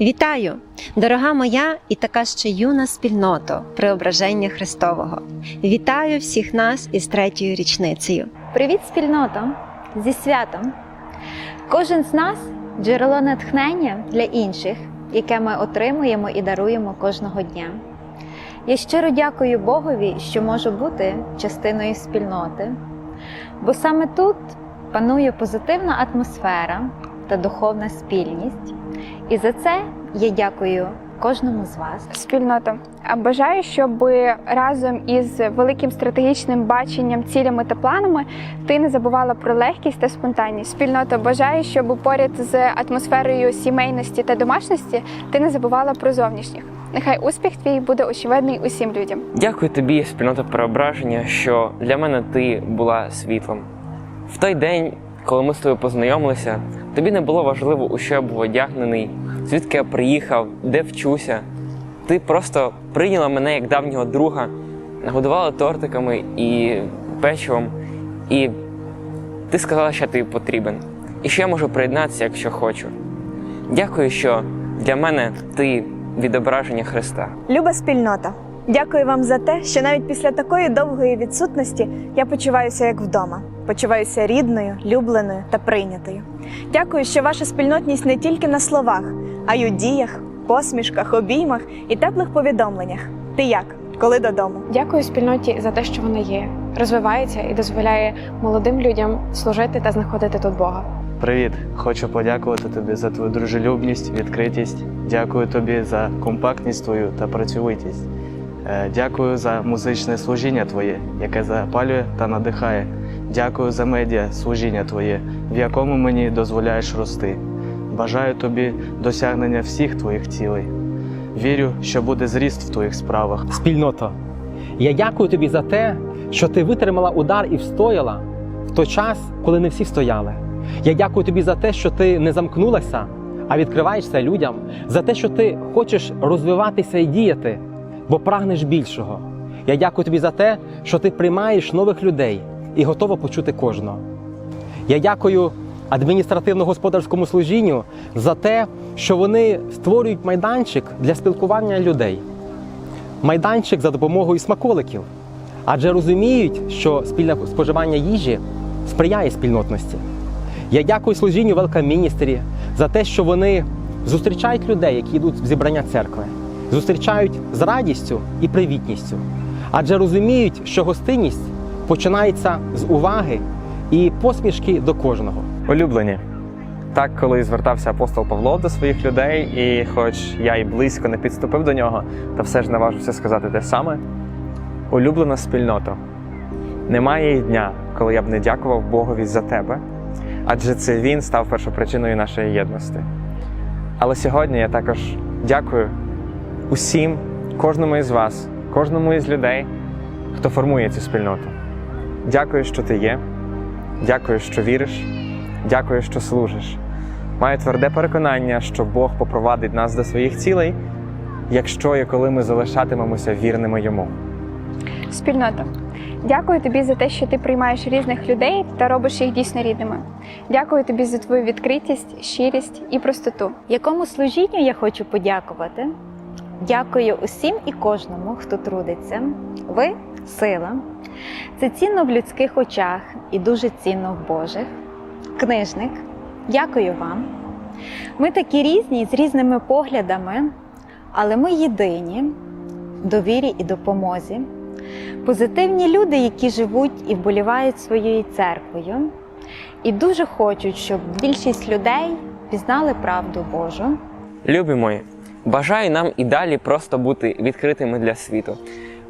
Вітаю, дорога моя і така ще юна спільнота Преображення Христового. Вітаю всіх нас із третьою річницею. Привіт, спільнота! Зі святом! Кожен з нас джерело натхнення для інших, яке ми отримуємо і даруємо кожного дня. Я щиро дякую Богові, що можу бути частиною спільноти, бо саме тут панує позитивна атмосфера та духовна спільність. І за це я дякую кожному з вас. спільнота. А бажаю, щоб разом із великим стратегічним баченням, цілями та планами ти не забувала про легкість та спонтанність. Спільнота бажаю, щоб поряд з атмосферою сімейності та домашності ти не забувала про зовнішніх. Нехай успіх твій буде очевидний усім людям. Дякую тобі, спільнота преображення, що для мене ти була світлом. В той день, коли ми з тобою познайомилися, тобі не було важливо, у що я був одягнений, звідки я приїхав, де вчуся. Ти просто прийняла мене як давнього друга, нагодувала тортиками і печивом, і ти сказала, що ти потрібен. І що я можу приєднатися, якщо хочу. Дякую, що для мене ти відображення Христа. Люба спільнота, дякую вам за те, що навіть після такої довгої відсутності я почуваюся як вдома, почуваюся рідною, любленою та прийнятою. Дякую, що ваша спільнотність не тільки на словах, а й у діях, посмішках, обіймах і теплих повідомленнях. Ти як? Коли додому? Дякую спільноті за те, що вона є, розвивається і дозволяє молодим людям служити та знаходити тут Бога. Привіт! Хочу подякувати тобі за твою дружелюбність, відкритість. Дякую тобі за компактність твою та працьовитість. Е, Дякую за музичне служіння твоє, яке запалює та надихає. Дякую за медіа служіння твоє, в якому мені дозволяєш рости. Бажаю тобі досягнення всіх твоїх цілей. Вірю, що буде зріст в твоїх справах. спільнота. Я дякую тобі за те, що ти витримала удар і встояла в той час, коли не всі стояли. Я дякую тобі за те, що ти не замкнулася, а відкриваєшся людям, за те, що ти хочеш розвиватися і діяти, бо прагнеш більшого. Я дякую тобі за те, що ти приймаєш нових людей і готова почути кожного. Я дякую адміністративно-господарському служінню за те, що вони створюють майданчик для спілкування людей. Майданчик за допомогою смаколиків, адже розуміють, що спільне споживання їжі сприяє спільнотності. Я дякую служінню Ministry за те, що вони зустрічають людей, які йдуть в зібрання церкви, зустрічають з радістю і привітністю, адже розуміють, що гостинність починається з уваги і посмішки до кожного. Улюблені. Так, коли звертався апостол Павло до своїх людей, і хоч я і близько не підступив до нього, та все ж наважився сказати те саме. Улюблена спільнота. Немає й дня, коли я б не дякував Богові за тебе, адже це він став першопричиною нашої єдності. Але сьогодні я також дякую усім, кожному із вас, кожному із людей, хто формує цю спільноту. Дякую, що ти є. Дякую, що віриш. Дякую, що служиш. Маю тверде переконання, що Бог попровадить нас до своїх цілей, якщо і коли ми залишатимемося вірними йому. Спільнота. Дякую тобі за те, що ти приймаєш різних людей та робиш їх дійсно рідними. Дякую тобі за твою відкритість, щирість і простоту. Якому служінню я хочу подякувати? Дякую усім і кожному, хто трудиться. Ви сила. Це цінно в людських очах і дуже цінно в Божих. Книжник, дякую вам. Ми такі різні з різними поглядами, але ми єдині в довірі і допомозі. Позитивні люди, які живуть і вболівають своєю церквою, і дуже хочуть, щоб більшість людей пізнали правду Божу. Любі мої, бажаю нам і далі просто бути відкритими для світу.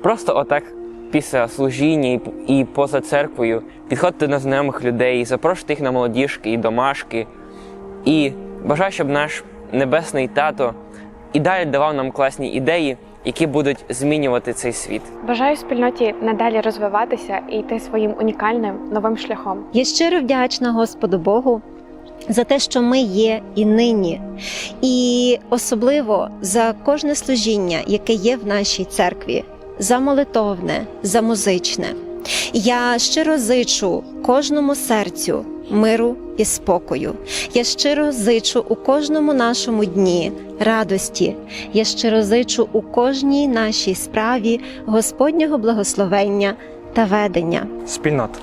Просто отак після служіння і, поза церквою підходити до знайомих людей, запрошувати їх на молодіжки і домашки. І бажаю, щоб наш небесний тато і далі давав нам класні ідеї, які будуть змінювати цей світ. Бажаю спільноті надалі розвиватися і йти своїм унікальним новим шляхом. Я щиро вдячна Господу Богу за те, що ми є і нині, і особливо за кожне служіння, яке є в нашій церкві, за молитовне, за музичне. Я щиро зичу кожному серцю миру і спокою. Я щиро зичу у кожному нашому дні радості. Я щиро зичу у кожній нашій справі Господнього благословення та ведення. Спільнота,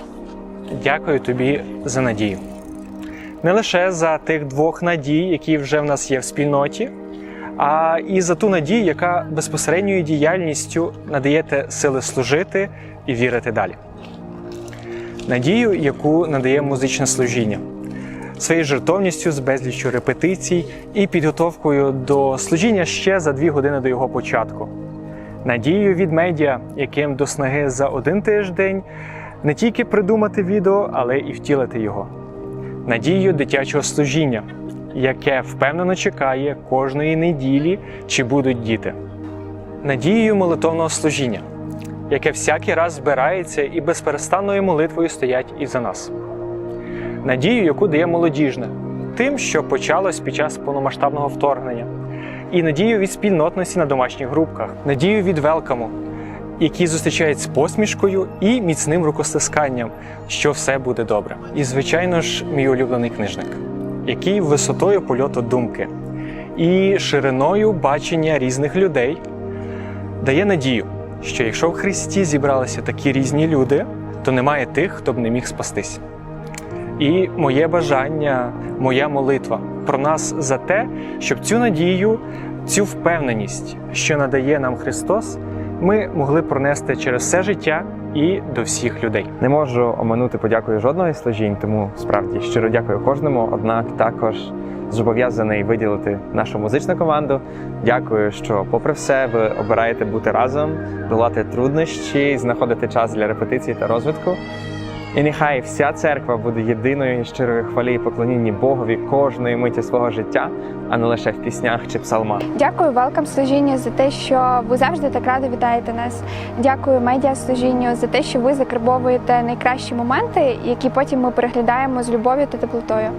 дякую тобі за надію. Не лише за тих двох надій, які вже в нас є в спільноті, а і за ту надію, яка безпосередньою діяльністю надаєте сили служити і вірити далі. Надію, яку надає музичне служіння, своєю жертовністю з безліччю репетицій і підготовкою до служіння ще за дві години до його початку. Надію від медіа, яким до снаги за один тиждень не тільки придумати відео, але і втілити його. Надію дитячого служіння, яке впевнено чекає кожної неділі, чи будуть діти. Надією молитовного служіння, яке всякий раз збирається і безперестанною молитвою стоять і за нас. Надію, яку дає молодіжне, тим, що почалось під час повномасштабного вторгнення, і надію від спільнотності на домашніх групках, надію від велкаму, які зустрічають з посмішкою і міцним рукостисканням, що все буде добре. І, звичайно ж, мій улюблений книжник, який висотою польоту думки і шириною бачення різних людей дає надію, що якщо в Христі зібралися такі різні люди, то немає тих, хто б не міг спастись. І моє бажання, моя молитва про нас за те, щоб цю надію, цю впевненість, що надає нам Христос, ми могли пронести через все життя і до всіх людей. Не можу оминути подякою жодного із служінь, тому справді щиро дякую кожному. Однак також зобов'язаний виділити нашу музичну команду. Дякую, що, попри все, ви обираєте бути разом, долати труднощі, знаходити час для репетицій та розвитку. І нехай вся церква буде єдиною і щирою хвалі і поклонінні Богові кожної миті свого життя, а не лише в піснях чи псалмах. Дякую велкам служінню за те, що ви завжди так радо вітаєте нас. Дякую медіа служінню за те, що ви закарбовуєте найкращі моменти, які потім ми переглядаємо з любов'ю та теплотою.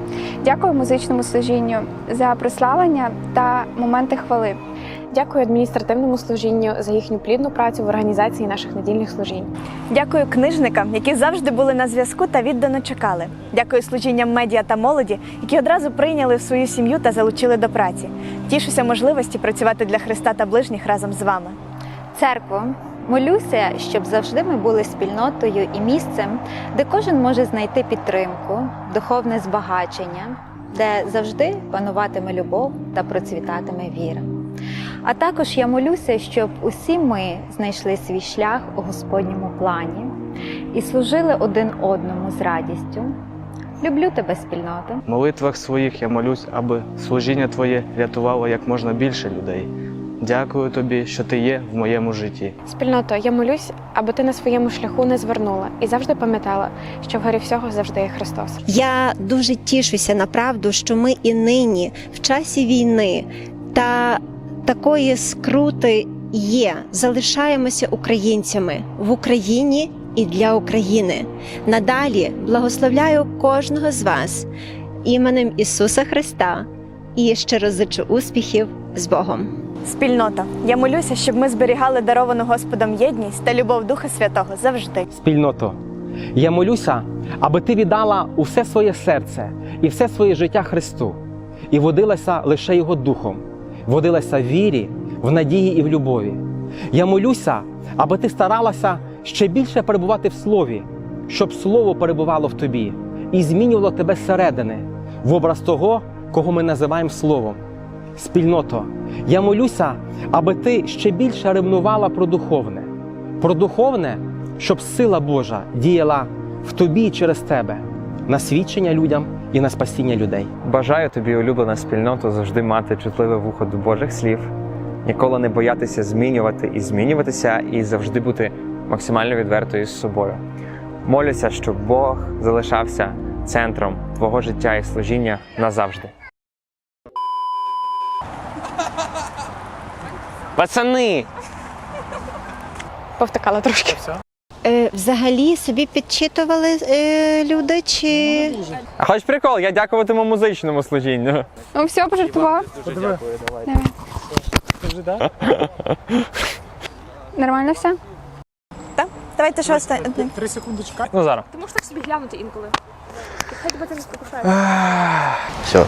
Дякую музичному служінню за прославлення та моменти хвали. Дякую адміністративному служінню за їхню плідну працю в організації наших недільних служінь. Дякую книжникам, які завжди були на зв'язку та віддано чекали. Дякую служінням медіа та молоді, які одразу прийняли в свою сім'ю та залучили до праці. Тішуся можливості працювати для Христа та ближніх разом з вами. Церкво, молюся, щоб завжди ми були спільнотою і місцем, де кожен може знайти підтримку, духовне збагачення, де завжди пануватиме любов та процвітатиме віра. А також я молюся, щоб усі ми знайшли свій шлях у Господньому плані і служили один одному з радістю. Люблю тебе, спільнота. В молитвах своїх я молюсь, аби служіння Твоє рятувало як можна більше людей. Дякую тобі, що ти є в моєму житті. Спільното, я молюсь, аби ти на своєму шляху не звернула і завжди пам'ятала, що вгорі всього завжди є Христос. Я дуже тішуся направду, що ми і нині, в часі війни та такої скрути є, залишаємося українцями в Україні і для України. Надалі благословляю кожного з вас іменем Ісуса Христа і щиро зичу успіхів з Богом. Спільнота. Я молюся, щоб ми зберігали даровану Господом єдність та любов Духа Святого завжди. Спільното, я молюся, аби ти віддала усе своє серце і все своє життя Христу, і водилася лише Його духом, водилася в вірі, в надії і в любові. Я молюся, аби ти старалася ще більше перебувати в слові, щоб слово перебувало в тобі і змінювало тебе зсередини в образ того, кого ми називаємо словом. Спільното, я молюся, аби ти ще більше ревнувала про духовне, про духовне, щоб сила Божа діяла в тобі і через тебе на свідчення людям і на спасіння людей. Бажаю тобі, улюблена спільнота, завжди мати чутливе вухо до Божих слів, ніколи не боятися змінювати і змінюватися, і завжди бути максимально відвертою з собою. Молюся, щоб Бог залишався центром твого життя і служіння назавжди. Пацани! Повтикала трошки. Е, взагалі собі підчитували е, люди чи. Хоч прикол, я дякуватиму музичному служінню. Ну все, пожартував. Давай. Нормально все? Так? Давайте що останнє. Три секунди чекати. Ну зараз. Ти можеш так собі глянути інколи. Хай тебе це не спокушає. Все,